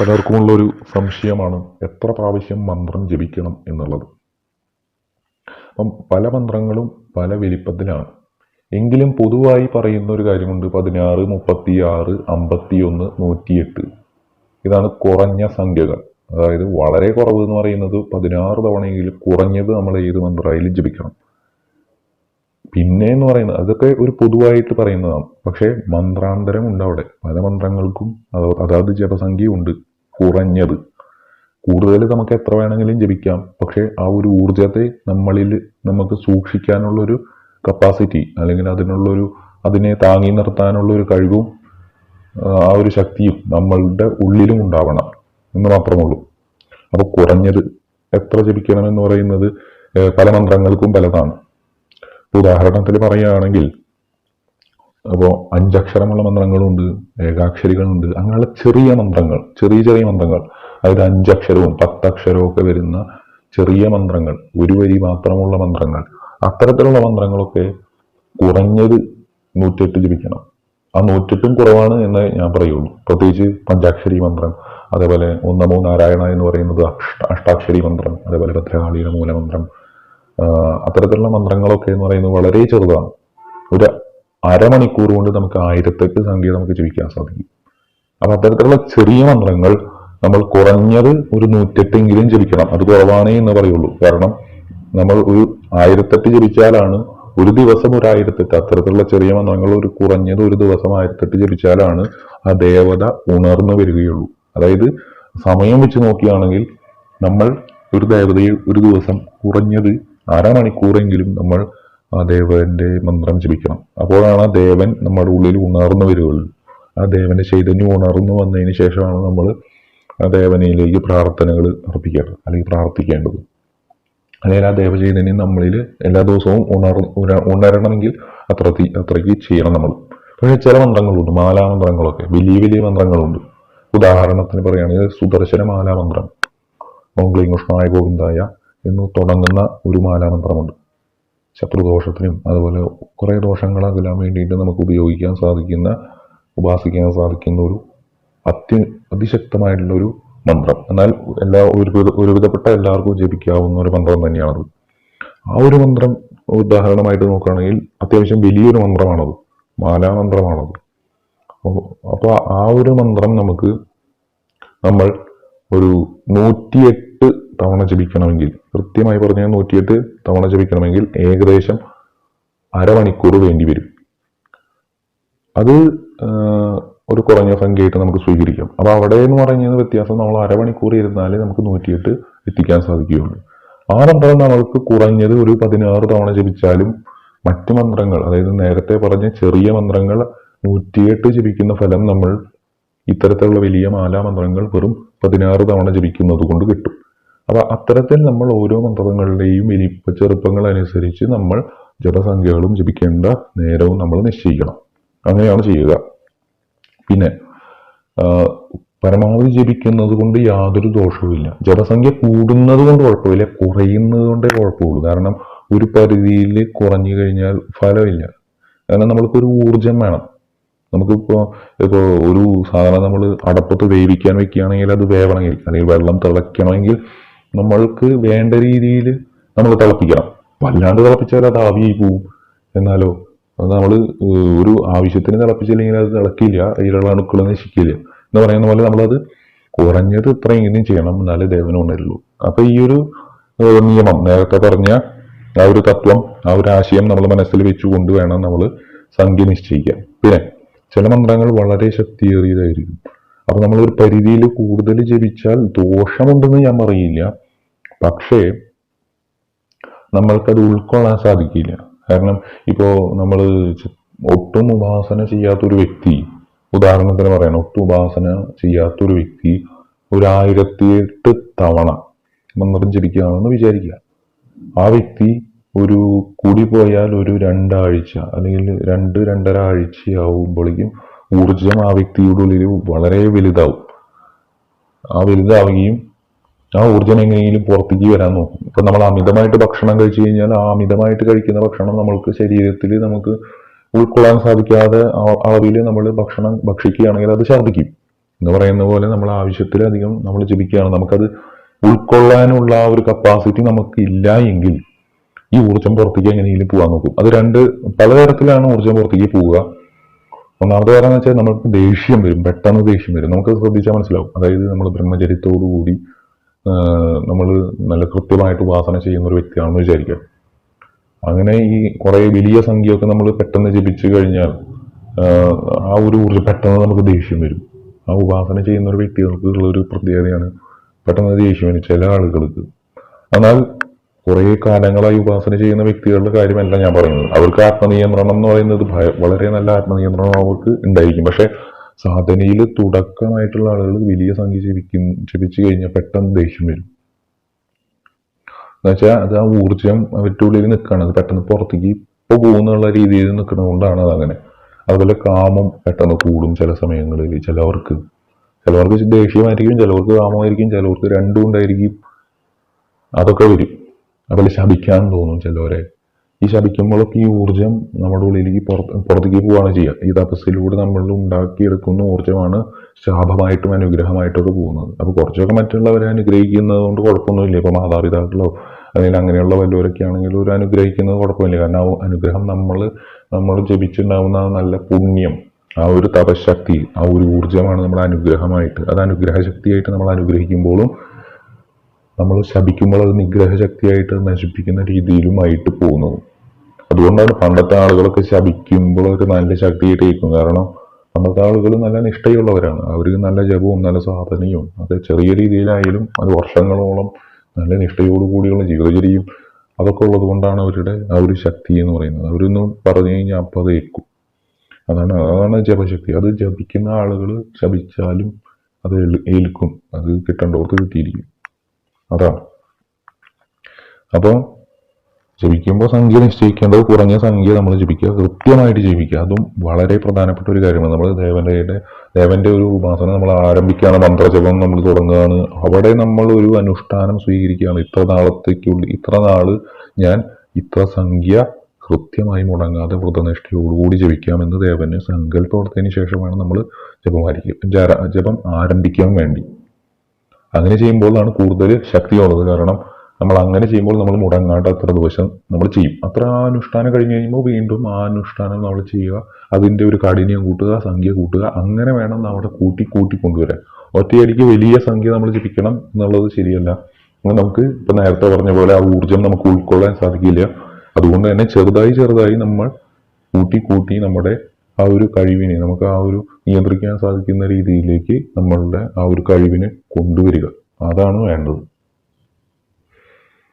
പലർക്കുമുള്ളൊരു സംശയമാണ് എത്ര പ്രാവശ്യം മന്ത്രം ജപിക്കണം എന്നുള്ളത്. അപ്പം പല മന്ത്രങ്ങളും പല വലിപ്പത്തിലാണ്. എങ്കിലും പൊതുവായി പറയുന്ന ഒരു കാര്യമുണ്ട് പതിനാറ് മുപ്പത്തി ആറ് അമ്പത്തിയൊന്ന് നൂറ്റിയെട്ട്. ഇതാണ് കുറഞ്ഞ സംഖ്യകൾ. അതായത് വളരെ കുറവ് എന്ന് പറയുന്നത് പതിനാറ് തവണയെങ്കിലും കുറഞ്ഞത് നമ്മൾ ഏത് മന്ത്രമായാലും ജപിക്കണം. പിന്നെ എന്ന് പറയുന്നത് അതൊക്കെ ഒരു പൊതുവായിട്ട് പറയുന്നതാണ്. പക്ഷേ മന്ത്രാന്തരം ഉണ്ട് അവിടെ. പല മന്ത്രങ്ങൾക്കും അത് അതാത് ജപസംഖ്യ ഉണ്ട് കുറഞ്ഞത്. കൂടുതൽ നമുക്ക് എത്ര വേണമെങ്കിലും ജപിക്കാം. പക്ഷേ ആ ഒരു ഊർജത്തെ നമ്മളിൽ നമുക്ക് സൂക്ഷിക്കാനുള്ളൊരു കപ്പാസിറ്റി അല്ലെങ്കിൽ അതിനുള്ളൊരു അതിനെ താങ്ങി നിർത്താനുള്ള ഒരു കഴിവും ആ, ആ ഒരു ശക്തിയും നമ്മളുടെ ഉള്ളിലും ഉണ്ടാവണം എന്ന് മാത്രമേ ഉള്ളൂ അപ്പോൾ കുറഞ്ഞത് എത്ര ജപിക്കണം എന്ന് പറയുന്നത് പല മന്ത്രങ്ങൾക്കും പലതാണ്. ഇപ്പൊ ഉദാഹരണത്തിന് പറയുകയാണെങ്കിൽ അപ്പോൾ അഞ്ചക്ഷരമുള്ള മന്ത്രങ്ങളുണ്ട് ഏകാക്ഷരികളുണ്ട് അങ്ങനെയുള്ള ചെറിയ മന്ത്രങ്ങൾ ചെറിയ ചെറിയ മന്ത്രങ്ങൾ. അതായത് അഞ്ചക്ഷരവും പത്തക്ഷരവും ഒക്കെ വരുന്ന ചെറിയ മന്ത്രങ്ങൾ ഒരു വരി മാത്രമുള്ള മന്ത്രങ്ങൾ. അത്തരത്തിലുള്ള മന്ത്രങ്ങളൊക്കെ കുറഞ്ഞത് നൂറ്റെട്ട് ജപിക്കണം. ആ നൂറ്റെട്ടും കുറവാണ് എന്ന് ഞാൻ പറയുള്ളൂ. പ്രത്യേകിച്ച് പഞ്ചാക്ഷരി മന്ത്രം അതേപോലെ ഒന്നമോ നാരായണ എന്ന് പറയുന്നത് അഷ്ട അഷ്ടാക്ഷരി മന്ത്രം അതേപോലെ ഭദ്രകാളിയുടെ മൂലമന്ത്രം അത്തരത്തിലുള്ള മന്ത്രങ്ങളൊക്കെ എന്ന് പറയുന്നത് വളരെ ചെറുതാണ്. ഒരു അരമണിക്കൂർ കൊണ്ട് നമുക്ക് ആയിരത്തെട്ട് സംഖ്യ നമുക്ക് ജപിക്കാൻ സാധിക്കും. അപ്പൊ അത്തരത്തിലുള്ള ചെറിയ മന്ത്രങ്ങൾ നമ്മൾ കുറഞ്ഞത് ഒരു നൂറ്റെട്ടെങ്കിലും ജപിക്കണം. അത് കുറവാണേ എന്ന് പറയുള്ളൂ. കാരണം നമ്മൾ ഒരു ആയിരത്തെട്ട് ജപിച്ചാലാണ് ഒരു ദിവസം ഒരു ആയിരത്തെട്ട്. അത്തരത്തിലുള്ള ചെറിയ മന്ത്രങ്ങൾ ഒരു കുറഞ്ഞത് ഒരു ദിവസം ആയിരത്തെട്ട് ജപിച്ചാലാണ് ആ ദേവത ഉണർന്നു വരികയുള്ളൂ. അതായത് സമയം വെച്ച് നോക്കുകയാണെങ്കിൽ നമ്മൾ ഒരു ദേവതയെ ഒരു ദിവസം കുറഞ്ഞത് അരമണിക്കൂറെങ്കിലും നമ്മൾ ആ ദേവന്റെ മന്ത്രം ജപിക്കണം. അപ്പോഴാണ് ആ ദേവൻ നമ്മുടെ ഉള്ളിൽ ഉണർന്നു വരികയുള്ളൂ. ആ ദേവന്റെ ചൈതന്യം ഉണർന്നു വന്നതിന് ശേഷമാണ് നമ്മൾ ആ ദേവനയിലേക്ക് പ്രാർത്ഥനകൾ അർപ്പിക്കേണ്ടത് അല്ലെങ്കിൽ പ്രാർത്ഥിക്കേണ്ടത്. അല്ലെങ്കിൽ ആ ദേവചൈതന്യം നമ്മളിൽ എല്ലാ ദിവസവും ഉണർ ഉണ- ഉണരണമെങ്കിൽ അത്ര അത്രയ്ക്ക് ചെയ്യണം നമ്മൾ. പക്ഷേ ചില മന്ത്രങ്ങളുണ്ട് മാലാമന്ത്രങ്ങളൊക്കെ വലിയ വലിയ മന്ത്രങ്ങളുണ്ട്. ഉദാഹരണത്തിന് പറയുകയാണെങ്കിൽ സുദർശന മാലാമന്ത്രം ഓം ക്ലീം ഗോവിന്ദായ എന്ന് തുടങ്ങുന്ന ഒരു മാലാമന്ത്രമുണ്ട്. ശത്രുദോഷത്തിനും അതുപോലെ കുറേ ദോഷങ്ങൾ അകലാൻ വേണ്ടിയിട്ട് നമുക്ക് ഉപയോഗിക്കാൻ സാധിക്കുന്ന ഉപാസിക്കാൻ സാധിക്കുന്ന ഒരു അത്യ അതിശക്തമായിട്ടുള്ള ഒരു മന്ത്രം. എന്നാൽ എല്ലാ ഒരു ഒരുവിധപ്പെട്ട എല്ലാവർക്കും ജപിക്കാവുന്ന ഒരു മന്ത്രം തന്നെയാണത്. ആ ഒരു മന്ത്രം ഉദാഹരണമായിട്ട് നോക്കുകയാണെങ്കിൽ അത്യാവശ്യം വലിയൊരു മന്ത്രമാണത്. മാലാമന്ത്രമാണത്. അപ്പോൾ ആ ഒരു മന്ത്രം നമുക്ക് നമ്മൾ ഒരു നൂറ്റിയെട്ട് തവണ ജപിക്കണമെങ്കിൽ കൃത്യമായി പറഞ്ഞാൽ നൂറ്റിയെട്ട് തവണ ജപിക്കണമെങ്കിൽ ഏകദേശം അരമണിക്കൂർ വേണ്ടി വരും. അത് ഒരു കുറഞ്ഞ സംഖ്യയായിട്ട് നമുക്ക് സ്വീകരിക്കാം. അപ്പൊ അവിടെ എന്ന് പറയുന്നത് വ്യത്യാസം നമ്മൾ അരമണിക്കൂർ ഇരുന്നാലേ നമുക്ക് നൂറ്റിയെട്ട് എത്തിക്കാൻ സാധിക്കുകയുള്ളൂ. ആ മന്ത്രം നമ്മൾക്ക് കുറഞ്ഞത് ഒരു പതിനാറ് തവണ ജപിച്ചാലും മറ്റു മന്ത്രങ്ങൾ അതായത് നേരത്തെ പറഞ്ഞ ചെറിയ മന്ത്രങ്ങൾ നൂറ്റിയെട്ട് ജപിക്കുന്ന ഫലം നമ്മൾ ഇത്തരത്തിലുള്ള വലിയ മാലാമന്ത്രങ്ങൾ വെറും പതിനാറ് തവണ ജപിക്കുന്നത് കൊണ്ട് കിട്ടും. അപ്പൊ അത്തരത്തിൽ നമ്മൾ ഓരോ മന്ത്രങ്ങളുടെയും വലിപ്പ ചെറുപ്പങ്ങൾ അനുസരിച്ച് നമ്മൾ ജപസംഖ്യകളും ജപിക്കേണ്ട നേരവും നമ്മൾ നിശ്ചയിക്കണം. അങ്ങനെയാണ് ചെയ്യുക. പിന്നെ പരമാവധി ജപിക്കുന്നത് കൊണ്ട് യാതൊരു ദോഷവുമില്ല ജപസംഖ്യ കൂടുന്നത് കൊണ്ട് കുഴപ്പമില്ല കുറയുന്നത് കൊണ്ടേ കുഴപ്പമുള്ളൂ. കാരണം ഒരു പരിധിയിൽ കുറഞ്ഞു കഴിഞ്ഞാൽ ഫലമില്ല. കാരണം നമ്മൾക്കൊരു ഊർജം വേണം. നമുക്കിപ്പോ ഇപ്പോ ഒരു സാധനം നമ്മൾ അടപ്പത്ത് വേവിക്കാൻ വെക്കുകയാണെങ്കിൽ അത് വേവണമെങ്കിൽ അല്ലെങ്കിൽ വെള്ളം തിളയ്ക്കണമെങ്കിൽ നമ്മൾക്ക് വേണ്ട രീതിയിൽ നമ്മൾ തിളപ്പിക്കണം. വല്ലാണ്ട് തിളപ്പിച്ചാൽ അത് ആവിയായി പോവും. എന്നാലോ അത് നമ്മൾ ഒരു ആവശ്യത്തിന് തിളപ്പിച്ചില്ലെങ്കിൽ അത് തിളക്കില്ല. അതിലുള്ള അണുക്കൾ നശിക്കില്ല. എന്ന് പറയുന്ന പോലെ നമ്മളത് കുറഞ്ഞത് ഇത്രയെങ്കിലും ചെയ്യണം. എന്നാലേ ദേവന ഉണരുള്ളൂ. അപ്പൊ ഈ ഒരു നിയമം നേരത്തെ പറഞ്ഞ ആ ഒരു തത്വം ആ ഒരു ആശയം നമ്മൾ മനസ്സിൽ വെച്ചുകൊണ്ട് വേണം നമ്മൾ സംഖ്യ നിശ്ചയിക്കാൻ. പിന്നെ ചില മന്ത്രങ്ങൾ വളരെ ശക്തിയേറിയതായിരിക്കും. അപ്പൊ നമ്മൾ ഒരു പരിധിയിൽ കൂടുതൽ ജപിച്ചാൽ ദോഷമുണ്ടെന്ന് ഞാൻ പറയില്ല. പക്ഷേ നമ്മൾക്കത് ഉൾക്കൊള്ളാൻ സാധിക്കില്ല. കാരണം ഇപ്പോൾ നമ്മൾ ഒട്ടും ഉപാസന ചെയ്യാത്തൊരു വ്യക്തി ഉദാഹരണത്തിന് പറയണം ഒട്ടും ഉപാസന ചെയ്യാത്തൊരു വ്യക്തി ഒരു ആയിരത്തി എട്ട് തവണ മന്ത്രം ജപിക്കുകയാണെന്ന് വിചാരിക്കുക. ആ വ്യക്തി ഒരു കൂടി പോയാൽ ഒരു രണ്ടാഴ്ച അല്ലെങ്കിൽ രണ്ട് രണ്ടര ആഴ്ച ആഴ്ചയാവുമ്പോഴേക്കും ഊർജം ആ വ്യക്തിയുടെ ഉള്ളിൽ വളരെ വലുതാവും. ആ വലുതാവുകയും ആ ഊർജം എങ്ങനെയെങ്കിലും പുറത്തേക്ക് വരാൻ നോക്കും. ഇപ്പൊ നമ്മൾ അമിതമായിട്ട് ഭക്ഷണം കഴിച്ചു കഴിഞ്ഞാൽ ആ അമിതമായിട്ട് കഴിക്കുന്ന ഭക്ഷണം നമ്മൾക്ക് ശരീരത്തിൽ നമുക്ക് ഉൾക്കൊള്ളാൻ സാധിക്കാതെ അളവിൽ നമ്മൾ ഭക്ഷണം ഭക്ഷിക്കുകയാണെങ്കിൽ അത് ഛർദ്ദിക്കും എന്ന് പറയുന്ന പോലെ നമ്മൾ ആവശ്യത്തിലധികം നമ്മൾ ജപിക്കുകയാണ്. നമുക്കത് ഉൾക്കൊള്ളാനുള്ള ആ ഒരു കപ്പാസിറ്റി നമുക്ക് ഇല്ല എങ്കിൽ ഈ ഊർജം പുറത്തേക്ക് എങ്ങനെയെങ്കിലും പോകാൻ നോക്കും. അത് രണ്ട് പലതരത്തിലാണ് ഊർജം പുറത്തേക്ക് പോവുക. ഒന്നാമത്തെ കാരണം എന്ന് വെച്ചാൽ നമുക്ക് ദേഷ്യം വരും. പെട്ടെന്ന് ദേഷ്യം വരും. നമുക്ക് ശ്രദ്ധിച്ചാൽ മനസ്സിലാവും. അതായത് നമ്മൾ ബ്രഹ്മചര്യത്തോടു കൂടി നമ്മൾ നല്ല കൃത്യമായിട്ട് ഉപാസന ചെയ്യുന്ന ഒരു വ്യക്തിയാണെന്ന് വിചാരിക്കുക. അങ്ങനെ ഈ കുറേ വലിയ സംഖ്യയൊക്കെ നമ്മൾ പെട്ടെന്ന് ജപിച്ചു കഴിഞ്ഞാൽ ആ ഒരു ഊർജം പെട്ടെന്ന് നമുക്ക് ദേഷ്യം വരും. ആ ഉപാസന ചെയ്യുന്ന ഒരു വ്യക്തികൾക്ക് ഉള്ള ഒരു പ്രത്യേകതയാണ് പെട്ടെന്ന് ദേഷ്യം വരും ചില ആളുകൾക്ക്. എന്നാൽ കുറേ കാലങ്ങളായി ഉപാസന ചെയ്യുന്ന വ്യക്തികളുടെ കാര്യമല്ല ഞാൻ പറയുന്നത്. അവർക്ക് ആത്മനിയന്ത്രണം എന്ന് പറയുന്നത് വളരെ നല്ല ആത്മനിയന്ത്രണം അവർക്ക് ഉണ്ടായിരിക്കും. പക്ഷെ സാധനയിൽ തുടക്കമായിട്ടുള്ള ആളുകൾ വലിയ സംഖ്യ ജപിക്കും ജപിച്ചു കഴിഞ്ഞാൽ പെട്ടെന്ന് ദേഷ്യം വരും. എന്നുവെച്ചാൽ അത് ആ ഊർജം അവരുടെ ഉള്ളിൽ നിൽക്കുകയാണ്. അത് പെട്ടെന്ന് പുറത്തേക്ക് ഇപ്പൊ പോകുന്നുള്ള രീതിയിൽ നിൽക്കുന്നതുകൊണ്ടാണ് അത് അങ്ങനെ. അതുപോലെ കാമം പെട്ടെന്ന് കൂടും ചില സമയങ്ങളിൽ ചിലവർക്ക്. ചിലവർക്ക് ദേഷ്യമായിരിക്കും ചിലവർക്ക് കാമമായിരിക്കും ചിലവർക്ക് രണ്ടും ഉണ്ടായിരിക്കും. അതൊക്കെ വരും. അതുപോലെ ശപിക്കാൻ തോന്നും ചിലവരെ. ഈ ശപിക്കുമ്പോഴൊക്കെ ഈ ഊർജം നമ്മുടെ ഉള്ളിലേക്ക് പുറത്ത് പുറത്തേക്ക് പോവുകയാണ് ചെയ്യുക. ഈ തപസ്സിലൂടെ നമ്മൾ ഉണ്ടാക്കിയെടുക്കുന്ന ഊർജമാണ് ശാപമായിട്ടും അനുഗ്രഹമായിട്ടൊക്കെ പോകുന്നത്. അപ്പോൾ കുറച്ചൊക്കെ മറ്റുള്ളവരെ അനുഗ്രഹിക്കുന്നത് കൊണ്ട് കുഴപ്പമൊന്നുമില്ല. ഇപ്പോൾ മാതാപിതാക്കളോ അല്ലെങ്കിൽ അങ്ങനെയുള്ള വല്ലവരൊക്കെ ആണെങ്കിൽ ഒരു അനുഗ്രഹിക്കുന്നത് കുഴപ്പമില്ല. കാരണം ആ അനുഗ്രഹം നമ്മൾ നമ്മൾ ജപിച്ചുണ്ടാവുന്ന ആ നല്ല പുണ്യം ആ ഒരു തപശക്തി ആ ഒരു ഊർജമാണ് നമ്മുടെ അനുഗ്രഹമായിട്ട്. അത് അനുഗ്രഹശക്തിയായിട്ട് നമ്മൾ അനുഗ്രഹിക്കുമ്പോഴും നമ്മൾ ശപിക്കുമ്പോൾ അത് നിഗ്രഹ ശക്തിയായിട്ട് നശിപ്പിക്കുന്ന രീതിയിലുമായിട്ട് പോകുന്നത്. അതുകൊണ്ടാണ് പണ്ടത്തെ ആളുകളൊക്കെ ശപിക്കുമ്പോഴൊക്കെ നല്ല ശക്തിയായിട്ട് ഇരിക്കും കാരണം പണ്ടത്തെ ആളുകൾ നല്ല നിഷ്ഠയുള്ളവരാണ്. അവർക്ക് നല്ല ജപവും നല്ല സാധനയും അത് ചെറിയ രീതിയിലായാലും അത് വർഷങ്ങളോളം നല്ല നിഷ്ഠയോടുകൂടിയുള്ള ജീവിതചര്യയും അതൊക്കെ ഉള്ളത് കൊണ്ടാണ് അവരുടെ ആ ഒരു ശക്തി എന്ന് പറയുന്നത്. അവരൊന്നും പറഞ്ഞു കഴിഞ്ഞാൽ അപ്പോൾ അത് ഏൽക്കും. അതാണ് അതാണ് ജപശക്തി. അത് ജപിക്കുന്ന ആളുകൾ ശപിച്ചാലും അത് ഏൽക്കും. അത് കിട്ടേണ്ടവർക്ക് കിട്ടിയിരിക്കും. അതാണ് അപ്പോൾ ജപിക്കുമ്പോൾ സംഖ്യ നിശ്ചയിക്കേണ്ടത് കുറഞ്ഞ സംഖ്യ നമ്മൾ ജപിക്കുക. കൃത്യമായിട്ട് ജപിക്കുക. അതും വളരെ പ്രധാനപ്പെട്ട ഒരു കാര്യമാണ്. നമ്മൾ ദേവന്റെ ദേവന്റെ ഒരു ഉപാസന നമ്മൾ ആരംഭിക്കുകയാണ്. മന്ത്രജപം നമ്മൾ തുടങ്ങുകയാണ്. അവിടെ നമ്മൾ ഒരു അനുഷ്ഠാനം സ്വീകരിക്കുകയാണ്. ഇത്ര നാളത്തേക്കുള്ളിൽ ഇത്ര നാൾ ഞാൻ ഇത്ര സംഖ്യ കൃത്യമായി മുടങ്ങാതെ വ്രതനിഷ്ഠയോടുകൂടി ജപിക്കാമെന്ന് ദേവന് സങ്കല്പം കൊടുത്തതിന് ശേഷമാണ് നമ്മൾ ജപമായിരിക്കും ജപം ആരംഭിക്കാൻ വേണ്ടി. അങ്ങനെ ചെയ്യുമ്പോഴാണ് കൂടുതൽ ശക്തിയുള്ളത്. കാരണം നമ്മൾ അങ്ങനെ ചെയ്യുമ്പോൾ നമ്മൾ മുടങ്ങാണ്ട് അത്ര ദിവസം നമ്മൾ ചെയ്യും. അത്ര അനുഷ്ഠാനം കഴിഞ്ഞ് കഴിയുമ്പോൾ വീണ്ടും ആ അനുഷ്ഠാനം നമ്മൾ ചെയ്യുക അതിന്റെ ഒരു കാഠിന്യം കൂട്ടുക സംഖ്യ കൂട്ടുക അങ്ങനെ വേണം നമ്മുടെ കൂട്ടി കൂട്ടി കൊണ്ടുവരാൻ. ഒറ്റയടിക്ക് വലിയ സംഖ്യ നമ്മൾ ജപിക്കണം എന്നുള്ളത് ശരിയല്ല. നമുക്ക് ഇപ്പം നേരത്തെ പറഞ്ഞ പോലെ ആ ഊർജം നമുക്ക് ഉൾക്കൊള്ളാൻ സാധിക്കില്ല. അതുകൊണ്ട് തന്നെ ചെറുതായി ചെറുതായി നമ്മൾ കൂട്ടി കൂട്ടി നമ്മുടെ ആ ഒരു കഴിവിനെ നമുക്ക് ആ ഒരു നിയന്ത്രിക്കാൻ സാധിക്കുന്ന രീതിയിലേക്ക് നമ്മളുടെ ആ ഒരു കഴിവിനെ കൊണ്ടുവരിക. അതാണ് വേണ്ടത്.